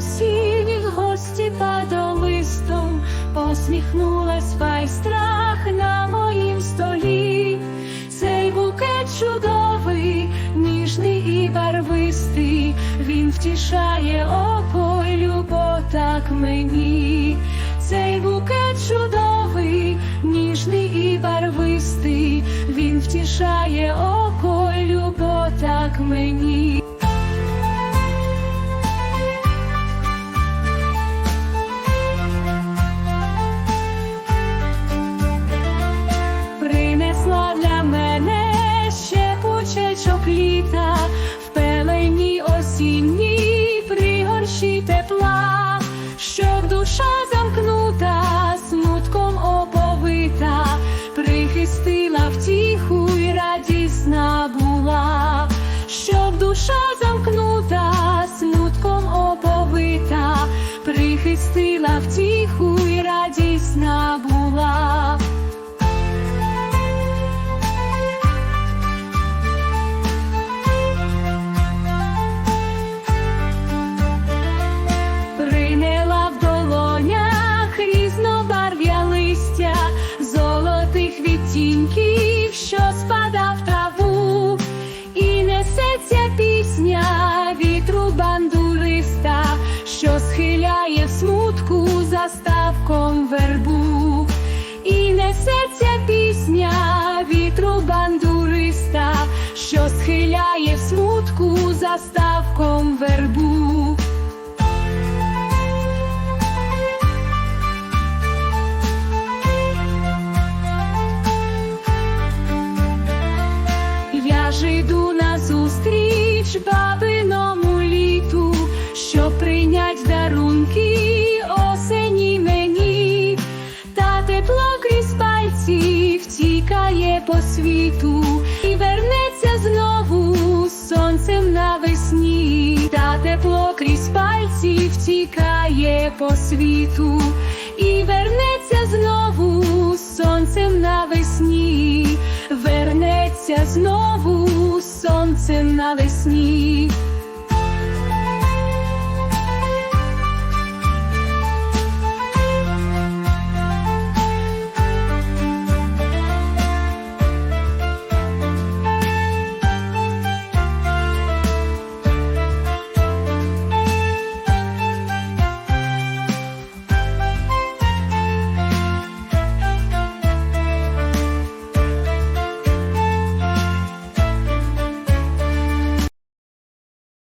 осінь гості падолистом, посміхнулась страх на моїм столі. Цей букет чудовий, ніжний і барвистий, він втішає око й любов так мені. Цей букет чудовий, ніжний і барвистий, він втішає око й любов так мені. Тепла, щоб душа замкнута, смутком оповита, прихистила втіху й радісна була, щоб душа замкнута, смутком оповита, прихистила втіху і радісна була. Смутку заставком вербу, і несеться пісня вітру бандуриста, що схиляє в смутку заставком вербу. Я ж йду на зустріч по світу і вернеться знову з сонцем навесні, та тепло крізь пальці втікає по світу і вернеться знову з сонцем навесні, вернеться знову з сонцем навесні.